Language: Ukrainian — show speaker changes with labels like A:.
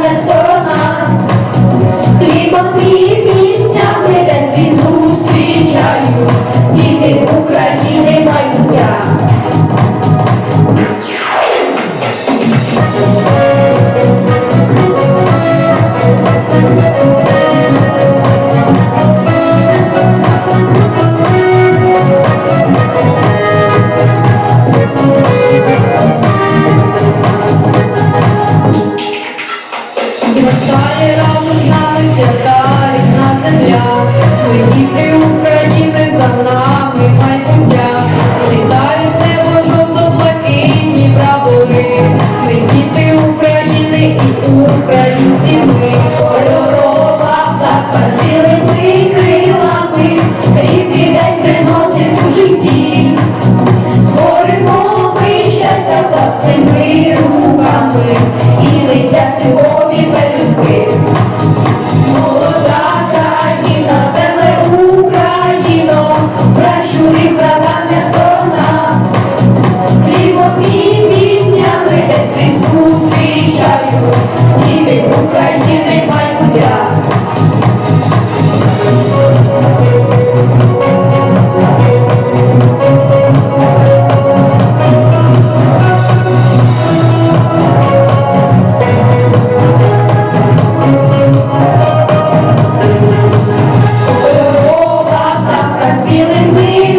A: gracias сидіти України за нами майбуття, літають небо жовто-блакитні прапори, ми України і українці ми, кольорова птаха крилами, рідний день приносить у житті, творимо ми щастя власними руками. І летять. just feeling weak.